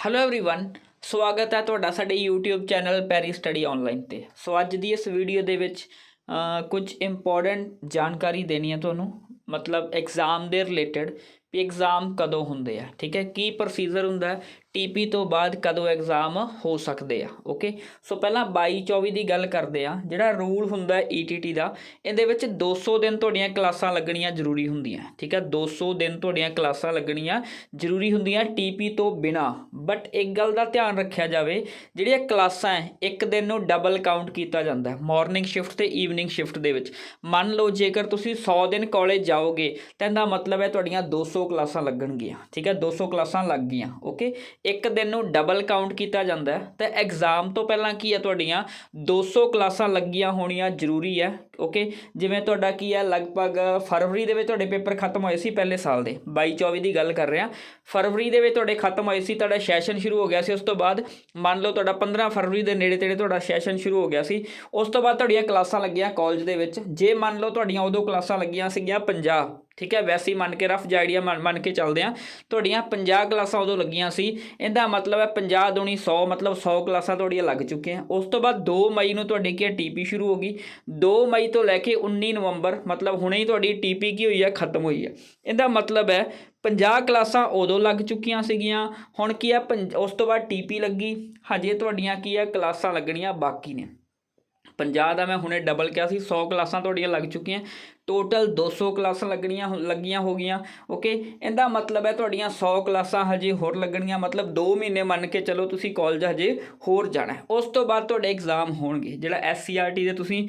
Hello everyone ਸਵਾਗਤ ਹੈ ਤੁਹਾਡਾ ਸਾਡੇ YouTube channel Perry study online ਤੇ ਸੋ ਅੱਜ ਦੀ ਇਸ ਵੀਡੀਓ ਦੇ ਵਿੱਚ ਅ, ਕੁਝ ਇੰਪੋਰਟੈਂਟ ਜਾਣਕਾਰੀ ਦੇਣੀ ਹੈ ਤੁਹਾਨੂੰ ਮਤਲਬ ਐਗਜ਼ਾਮ ਦੇ ਰਿਲੇਟਡ ਵੀ ਐਗਜ਼ਾਮ ਕਦੋਂ ਹੁੰਦੇ ਆ, ਠੀਕ ਹੈ? ਕੀ ਪ੍ਰੋਸੀਜਰ ਹੁੰਦਾ ਹੈ? ਟੀਪੀ ਤੋਂ ਬਾਅਦ ਕਦੋਂ ਐਗਜ਼ਾਮ ਹੋ ਸਕਦੇ ਆ ਓਕੇ ਸੋ ਪਹਿਲਾਂ 22 24 ਦੀ ਗੱਲ ਕਰਦੇ ਆ ਜਿਹੜਾ ਰੂਲ ਹੁੰਦਾ ਹੈ ETT ਦਾ, ਇਹਦੇ ਵਿੱਚ 200 ਦਿਨ ਤੁਹਾਡੀਆਂ ਕਲਾਸਾਂ ਲੱਗਣੀਆਂ ਜ਼ਰੂਰੀ ਹੁੰਦੀਆਂ, ਠੀਕ ਹੈ? 200 ਦਿਨ ਤੁਹਾਡੀਆਂ ਕਲਾਸਾਂ ਲੱਗਣੀਆਂ ਜ਼ਰੂਰੀ ਹੁੰਦੀਆਂ ਟੀਪੀ ਤੋਂ ਬਿਨਾ ਬਟ ਇੱਕ ਗੱਲ ਦਾ ਧਿਆਨ ਰੱਖਿਆ ਜਾਵੇ, ਜਿਹੜੀਆਂ ਕਲਾਸਾਂ ਹੈ, ਇੱਕ ਦਿਨ ਨੂੰ ਡਬਲ ਕਾਊਂਟ ਕੀਤਾ ਜਾਂਦਾ ਹੈ ਮਾਰਨਿੰਗ ਸ਼ਿਫਟ ਤੇ ਈਵਨਿੰਗ ਸ਼ਿਫਟ ਦੇ ਵਿੱਚ। ਮੰਨ ਲਓ ਜੇਕਰ ਤੁਸੀਂ 100 ਦਿਨ ਕਾਲਜ ਜਾਓਗੇ, ਤਾਂ ਇਹਦਾ ਮਤਲਬ ਹੈ ਤੁਹਾਡੀਆਂ 200 ਕਲਾਸਾਂ ਲੱਗਣਗੀਆਂ, ਠੀਕ ਹੈ 200 ਕਲਾਸਾਂ ਲੱਗ ਗਈਆਂ ਓਕੇ ਇੱਕ ਦਿਨ ਨੂੰ ਡਬਲ ਕਾਊਂਟ ਕੀਤਾ ਜਾਂਦਾ ਹੈ, ਤਾਂ ਐਗਜ਼ਾਮ ਤੋਂ ਪਹਿਲਾਂ ਕੀ ਹੈ ਤੁਹਾਡੀਆਂ? 200 ਕਲਾਸਾਂ ਲੱਗੀਆਂ ਹੋਣੀਆਂ ਜ਼ਰੂਰੀ ਹੈ ਓਕੇ ਜਿਵੇਂ ਤੁਹਾਡਾ ਕੀ ਹੈ, ਲਗਭਗ ਫਰਵਰੀ ਦੇ ਵਿੱਚ ਤੁਹਾਡੇ ਪੇਪਰ ਖਤਮ ਹੋਏ ਸੀ ਪਹਿਲੇ ਸਾਲ ਦੇ 22 24 ਦੀ ਗੱਲ ਕਰ ਰਿਹਾ। ਫਰਵਰੀ ਦੇ ਵਿੱਚ ਤੁਹਾਡੇ ਖਤਮ ਹੋਏ ਸੀ, ਤੁਹਾਡਾ ਸੈਸ਼ਨ ਸ਼ੁਰੂ ਹੋ ਗਿਆ ਸੀ, ਉਸ ਤੋਂ ਬਾਅਦ ਮੰਨ ਲਓ ਤੁਹਾਡਾ 15 ਫਰਵਰੀ ਦੇ ਨੇੜੇ ਤੇੜੇ ਤੁਹਾਡਾ ਸੈਸ਼ਨ ਸ਼ੁਰੂ ਹੋ ਗਿਆ ਸੀ, ਉਸ ਤੋਂ ਬਾਅਦ ਤੁਹਾਡੀਆਂ ਕਲਾਸਾਂ ਲੱਗੀਆਂ ਕਾਲਜ ਦੇ ਵਿੱਚ, ਜੇ ਮੰਨ ਲਓ ਤੁਹਾਡੀਆਂ ਉਦੋਂ ਕਲਾਸਾਂ ਲੱਗੀਆਂ ਸੀਗੀਆਂ 50 ਠੀਕ ਹੈ, ਵੈਸੇ ਹੀ ਮੰਨ ਕੇ ਰਫ ਆਈਡੀਆ ਮੰਨ ਮੰਨ ਕੇ ਚੱਲਦੇ ਆ ਤੁਹਾਡੀਆਂ 50 ਕਲਾਸਾਂ ਉਦੋਂ ਲੱਗੀਆਂ ਸੀ। ਇਹਦਾ ਮਤਲਬ ਹੈ 50 ਦੁਣੀ 100 ਮਤਲਬ 100 ਕਲਾਸਾਂ ਤੁਹਾਡੀਆਂ ਲੱਗ ਚੁੱਕੀਆਂ। ਉਸ ਤੋਂ ਬਾਅਦ 2 ਮਈ ਨੂੰ ਤੁਹਾਡੀ ਕੀ ਟੀਪੀ ਸ਼ੁਰੂ ਹੋ ਗਈ। 2 ਮਈ ਤੋਂ ਲੈ ਕੇ 19 ਨਵੰਬਰ, ਮਤਲਬ ਹੁਣੇ ਹੀ ਤੁਹਾਡੀ ਟੀਪੀ ਕੀ ਹੋਈ ਹੈ, ਖਤਮ ਹੋਈ ਹੈ। ਇਹਦਾ ਮਤਲਬ ਹੈ 50 ਕਲਾਸਾਂ ਉਦੋਂ ਲੱਗ ਚੁੱਕੀਆਂ ਸੀਗੀਆਂ। ਹੁਣ ਕੀ ਹੈ ਪੰਜ- ਉਸ ਤੋਂ ਬਾਅਦ ਟੀਪੀ ਲੱਗੀ। ਹਜੇ ਤੁਹਾਡੀਆਂ ਕੀ ਹੈ, ਕਲਾਸਾਂ ਲੱਗਣੀਆਂ ਬਾਕੀ ਨੇ। 50 ਦਾ ਮੈਂ ਹੁਣੇ ਡਬਲ ਕਿਹਾ ਸੀ 100 ਕਲਾਸਾਂ ਤੁਹਾਡੀਆਂ ਲੱਗ ਚੁੱਕੀਆਂ। ਟੋਟਲ 200 ਕਲਾਸਾਂ ਲੱਗਣੀਆਂ ਹੋ- ਲੱਗੀਆਂ ਹੋ ਗਈਆਂ ਓਕੇ ਇਹਦਾ ਮਤਲਬ ਹੈ ਤੁਹਾਡੀਆਂ 100 ਕਲਾਸਾਂ ਹਜੇ ਹੋਰ ਲੱਗਣੀਆਂ ਮਤਲਬ 2 ਮਹੀਨੇ ਮੰਨ ਕੇ ਚਲੋ ਤੁਸੀਂ ਕਾਲਜ ਹਜੇ ਹੋਰ ਜਾਣਾ ਉਸ ਤੋਂ ਬਾਅਦ ਤੁਹਾਡੇ ਐਗਜ਼ਾਮ ਹੋਣਗੇ, ਜਿਹੜਾ ਐਸਸੀਆਰਟੀ ਦੇ ਤੁਸੀਂ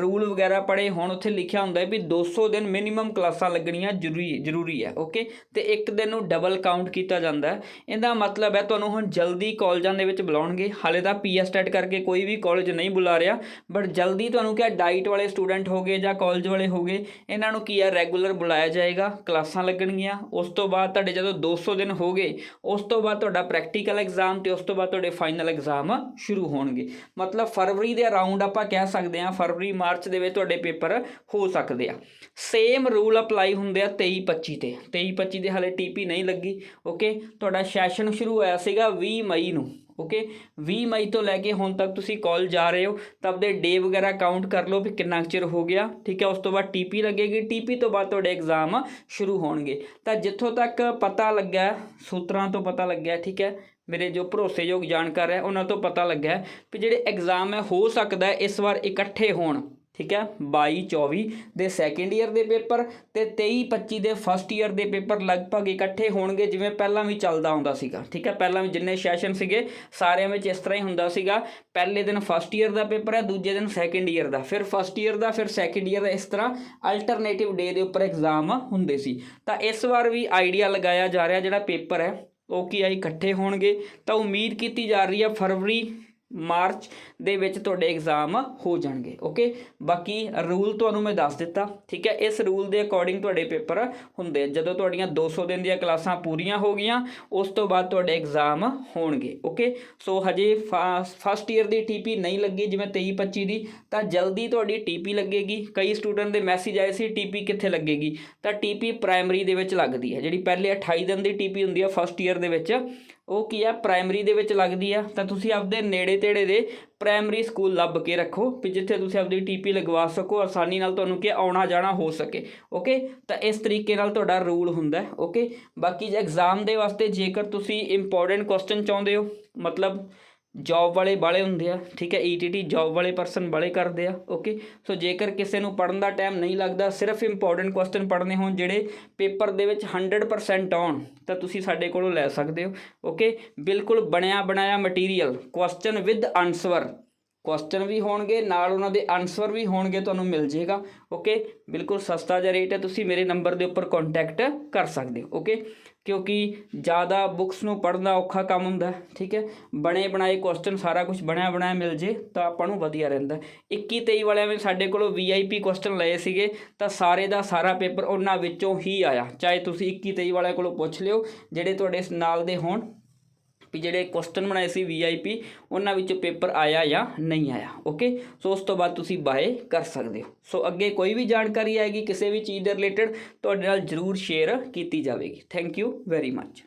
ਰੂਲ ਵਗੈਰਾ ਪੜ੍ਹੇ ਹੁਣ, ਉੱਥੇ ਲਿਖਿਆ ਹੁੰਦਾ ਹੈ ਵੀ 200 ਦਿਨ ਮਿਨੀਮਮ ਕਲਾਸਾਂ ਲੱਗਣੀਆਂ ਜ਼ਰੂਰੀ ਜ਼ਰੂਰੀ ਹੈ ਓਕੇ ਤੇ ਇੱਕ ਦਿਨ ਨੂੰ ਡਬਲ ਕਾਊਂਟ ਕੀਤਾ ਜਾਂਦਾ ਹੈ। ਇਹਦਾ ਮਤਲਬ ਹੈ ਤੁਹਾਨੂੰ ਹੁਣ ਜਲਦੀ ਕਾਲਜਾਂ ਦੇ ਵਿੱਚ ਬੁਲਾਉਣਗੇ, ਹਾਲੇ ਤਾਂ ਪੀਐਸ ਟੈਟ ਕਰਕੇ ਕੋਈ ਵੀ ਕਾਲਜ ਨਹੀਂ ਬੁਲਾ ਰਿਹਾ ਬਟ ਜਲਦੀ ਤੁਹਾਨੂੰ ਕਿਹਾ ਡਾਈਟ ਵਾਲੇ ਸਟੂਡੈਂਟ ਹੋਗੇ ਜਾਂ ਕਾਲਜ ਵਾਲੇ ਹੋਗੇ ਇਹਨਾਂ ਨੂੰ ਕੀ ਆ ਰੈਗੂਲਰ ਬੁਲਾਇਆ ਜਾਏਗਾ, ਕਲਾਸਾਂ ਲੱਗਣਗੀਆਂ, ਉਸ ਤੋਂ ਬਾਅਦ ਤੁਹਾਡੇ ਜਦੋਂ 200 ਦਿਨ ਹੋ ਗਏ, ਉਸ ਤੋਂ ਬਾਅਦ ਤੁਹਾਡਾ ਪ੍ਰੈਕਟੀਕਲ ਐਗਜ਼ਾਮ ਤੇ ਉਸ ਤੋਂ ਬਾਅਦ ਤੁਹਾਡੇ ਫਾਈਨਲ ਐਗਜ਼ਾਮ ਸ਼ੁਰੂ ਹੋਣਗੇ। ਮਤਲਬ ਫਰਵਰੀ ਦੇ ਅਰਾਊਂਡ ਆਪਾਂ ਕਹਿ ਸਕਦੇ ਹਾਂ, ਫਰਵਰੀ, ਮਾਰਚ ਦੇ ਵਿੱਚ ਤੁਹਾਡੇ ਪੇਪਰ ਹੋ ਸਕਦੇ ਆ। ਸੇਮ ਰੂਲ ਅਪਲਾਈ ਹੁੰਦੇ ਆ 23 25 ਤੇ। 23 25 ਦੇ ਹਾਲੇ ਟੀਪੀ ਨਹੀਂ ਲੱਗੀ ਓਕੇ ਤੁਹਾਡਾ ਸੈਸ਼ਨ ਸ਼ੁਰੂ ਹੋਇਆ ਸੀਗਾ 20 ਮਈ ਨੂੰ। ਓਕੇ 20 ਮਈ ਤੋਂ ਲੈ ਕੇ ਹੁਣ ਤੱਕ ਤੁਸੀਂ ਕਾਲ ਜਾ ਰਹੇ ਹੋ, ਤਾਂ ਆਪਦੇ ਡੇ ਵਗੈਰਾ ਕਾਊਂਟ ਕਰ ਲਓ ਵੀ ਕਿੰਨਾ ਕੁ ਚਿਰ ਹੋ ਗਿਆ, ਠੀਕ ਹੈ? ਉਸ ਤੋਂ ਬਾਅਦ ਟੀਪੀ ਲੱਗੇਗੀ ਟੀਪੀ ਤੋਂ ਬਾਅਦ ਤੁਹਾਡੇ ਐਗਜ਼ਾਮ ਸ਼ੁਰੂ ਹੋਣਗੇ। ਤਾਂ ਜਿੱਥੋਂ ਤੱਕ ਪਤਾ ਲੱਗਾ ਸੂਤਰਾਂ ਤੋਂ ਪਤਾ ਲੱਗਿਆ, ਠੀਕ ਹੈ? ਮੇਰੇ ਜੋ ਭਰੋਸੇਯੋਗ ਜਾਣਕਾਰ ਹੈ, ਉਹਨਾਂ ਤੋਂ ਪਤਾ ਲੱਗਾ ਵੀ ਜਿਹੜੇ ਐਗਜ਼ਾਮ ਹੈ, ਹੋ ਸਕਦਾ ਇਸ ਵਾਰ ਇਕੱਠੇ ਹੋਣ। ਠੀਕ ਹੈ 22 24 ਦੇ ਸੈਕੰਡ ਈਅਰ ਦੇ ਪੇਪਰ ਤੇ 23 25 ਦੇ ਫਸਟ ਈਅਰ ਦੇ ਪੇਪਰ ਲਗਭਗ ਇਕੱਠੇ ਹੋਣਗੇ, ਜਿਵੇਂ ਪਹਿਲਾਂ ਵੀ ਚੱਲਦਾ ਹੁੰਦਾ ਸੀਗਾ, ਠੀਕ ਹੈ, ਪਹਿਲਾਂ ਵੀ ਜਿੰਨੇ ਸੈਸ਼ਨ ਸੀਗੇ, ਸਾਰਿਆਂ ਵਿੱਚ ਇਸ ਤਰ੍ਹਾਂ ਹੀ ਹੁੰਦਾ ਸੀਗਾ, ਪਹਿਲੇ ਦਿਨ ਫਸਟ ਈਅਰ ਦਾ ਪੇਪਰ ਹੈ, ਦੂਜੇ ਦਿਨ ਸੈਕੰਡ ਈਅਰ ਦਾ, ਫਿਰ ਫਸਟ ਈਅਰ ਦਾ, ਫਿਰ ਸੈਕੰਡ ਈਅਰ ਦਾ, ਇਸ ਤਰ੍ਹਾਂ ਅਲਟਰਨੇਟਿਵ ਡੇ ਦੇ ਉੱਪਰ ਐਗਜ਼ਾਮ ਹੁੰਦੇ ਸੀ। ਤਾਂ ਇਸ ਵਾਰ ਵੀ ਆਈਡੀਆ ਲਗਾਇਆ ਜਾ ਰਿਹਾ ਜਿਹੜਾ ਪੇਪਰ ਹੈ, ਉਹ ਕੀ ਆ, ਇਕੱਠੇ ਹੋਣਗੇ, ਤਾਂ ਉਮੀਦ ਕੀਤੀ ਜਾ ਰਹੀ ਹੈ ਫਰਵਰੀ ਮਾਰਚ ਦੇ ਵਿੱਚ ਤੁਹਾਡੇ ਐਗਜ਼ਾਮ ਹੋ ਜਾਣਗੇ ਓਕੇ ਬਾਕੀ ਰੂਲ ਤੁਹਾਨੂੰ ਮੈਂ ਦੱਸ ਦਿੱਤਾ, ਠੀਕ ਹੈ? ਇਸ ਰੂਲ ਦੇ ਅਕੋਰਡਿੰਗ ਤੁਹਾਡੇ ਪੇਪਰ ਹੁੰਦੇ ਜਦੋਂ ਤੁਹਾਡੀਆਂ 200 ਦਿਨ ਦੀਆਂ ਕਲਾਸਾਂ ਪੂਰੀਆਂ ਹੋ ਗਈਆਂ, ਉਸ ਤੋਂ ਬਾਅਦ ਤੁਹਾਡੇ ਐਗਜ਼ਾਮ ਹੋਣਗੇ ਓਕੇ ਸੋ ਹਜੇ ਫਸਟ ਈਅਰ ਦੀ ਟੀਪੀ ਨਹੀਂ ਲੱਗੀ, ਜਿਵੇਂ 23 25 ਦੀ, ਤਾਂ ਜਲਦੀ ਤੁਹਾਡੀ ਟੀਪੀ ਲੱਗੇਗੀ। ਕਈ ਸਟੂਡੈਂਟ ਦੇ ਮੈਸੇਜ ਆਏ ਸੀ ਟੀਪੀ ਕਿੱਥੇ ਲੱਗੇਗੀ? ਤਾਂ ਟੀਪੀ ਪ੍ਰਾਇਮਰੀ ਦੇ ਵਿੱਚ ਲੱਗਦੀ ਹੈ। ਜਿਹੜੀ ਪਹਿਲੇ 28 ਦਿਨ ਦੀ ਟੀਪੀ ਹੁੰਦੀ ਹੈ ਫਸਟ ਈਅਰ ਦੇ ਵਿੱਚ ਉਹ ਕੀ ਆ ਪ੍ਰਾਇਮਰੀ ਦੇ ਵਿੱਚ ਲੱਗਦੀ ਆ, ਤਾਂ ਤੁਸੀਂ ਆਪਦੇ ਨੇੜੇ ਤੇੜੇ ਦੇ ਪ੍ਰਾਇਮਰੀ ਸਕੂਲ ਲੱਭ ਕੇ ਰੱਖੋ ਵੀ ਜਿੱਥੇ ਤੁਸੀਂ ਆਪਦੀ ਟੀਪੀ ਲਗਵਾ ਸਕੋ, ਆਸਾਨੀ ਨਾਲ ਤੁਹਾਨੂੰ ਕੀ ਆਉਣਾ ਜਾਣਾ ਹੋ ਸਕੇ ਓਕੇ ਤਾਂ ਇਸ ਤਰੀਕੇ ਨਾਲ ਤੁਹਾਡਾ ਰੂਲ ਹੁੰਦਾ ਓਕੇ ਬਾਕੀ ਜੇ ਐਗਜ਼ਾਮ ਦੇ ਵਾਸਤੇ ਜੇਕਰ ਤੁਸੀਂ ਇੰਪੋਰਟੈਂਟ ਕੁਐਸਚਨ ਚਾਹੁੰਦੇ ਹੋ, ਮਤਲਬ ਜੌਬ ਵਾਲੇ ਬਾਲੇ ਹੁੰਦੇ ਆ, ਠੀਕ ਹੈ ਈਟੀਟੀ ਜੌਬ ਵਾਲੇ ਪਰਸਨ ਬਾਲੇ ਕਰਦੇ ਆ ਓਕੇ ਸੋ ਜੇਕਰ ਕਿਸੇ ਨੂੰ ਪੜਨ ਦਾ ਟਾਈਮ ਨਹੀਂ ਲੱਗਦਾ, ਸਿਰਫ ਇੰਪੋਰਟੈਂਟ ਕੁਐਸਚਨ ਪੜਨੇ ਹੋਣ ਜਿਹੜੇ ਪੇਪਰ ਦੇ ਵਿੱਚ 100% ਆਉਣ, ਤਾਂ ਤੁਸੀਂ ਸਾਡੇ ਕੋਲੋਂ ਲੈ ਸਕਦੇ ਹੋ ਓਕੇ ਬਿਲਕੁਲ ਬਣਿਆ ਬਣਾਇਆ material question with answer question ਵੀ ਹੋਣਗੇ, ਨਾਲ ਉਹਨਾਂ ਦੇ ਆਨਸਰ ਵੀ ਹੋਣਗੇ, ਤੁਹਾਨੂੰ ਮਿਲ ਜੇਗਾ ਓਕੇ ਬਿਲਕੁਲ ਸਸਤਾ ਜਿਹਾ ਰੇਟ ਹੈ, ਤੁਸੀਂ ਮੇਰੇ ਨੰਬਰ ਦੇ ਉੱਪਰ ਕੰਟੈਕਟ ਕਰ ਸਕਦੇ ਹੋ। ਓਕੇ ਕਿਉਂਕਿ ਜ਼ਿਆਦਾ ਬੁੱਕਸ ਨੂੰ ਪੜ੍ਹਨਾ ਔਖਾ ਕੰਮ ਹੁੰਦਾ ਠੀਕ ਹੈ? ਬਣੇ ਬਣਾਏ ਕੁਐਸਚਨ ਸਾਰਾ ਕੁਝ ਬਣਿਆ ਬਣਾਇਆ ਮਿਲ ਜੇ, ਤਾਂ ਆਪਾਂ ਨੂੰ ਵਧੀਆ ਰਹਿੰਦਾ 21 23 ਵਾਲਿਆਂ ਵਿੱਚ ਸਾਡੇ ਕੋਲੋਂ ਵੀਆਈਪੀ ਕੁਐਸਚਨ ਲਏ ਸੀਗੇ, ਤਾਂ ਸਾਰੇ ਦਾ ਸਾਰਾ ਪੇਪਰ ਉਹਨਾਂ ਵਿੱਚੋਂ ਹੀ ਆਇਆ। ਚਾਹੇ ਤੁਸੀਂ 21 23 ਵਾਲਿਆਂ ਕੋਲੋਂ ਪੁੱਛ ਲਿਓ, ਜਿਹੜੇ ਤੁਹਾਡੇ ਨਾਲ ਦੇ ਹੋਣ ਵੀ ਜਿਹੜੇ ਕੁਐਸਚਨ ਬਣਾਏ ਸੀ ਵੀਆਈਪੀ ਉਹਨਾਂ ਵਿੱਚੋਂ ਪੇਪਰ ਆਇਆ ਜਾਂ ਨਹੀਂ ਆਇਆ ਓਕੇ ਸੋ ਉਸ ਤੋਂ ਬਾਅਦ ਤੁਸੀਂ ਬਾਏ ਕਰ ਸਕਦੇ ਹੋ। ਸੋ ਅੱਗੇ ਕੋਈ ਵੀ ਜਾਣਕਾਰੀ ਆਏਗੀ ਕਿਸੇ ਵੀ ਚੀਜ਼ ਦੇ ਰਿਲੇਟਡ ਤੁਹਾਡੇ ਨਾਲ ਜਰੂਰ ਸ਼ੇਅਰ ਕੀਤੀ ਜਾਵੇਗੀ। Thank you very much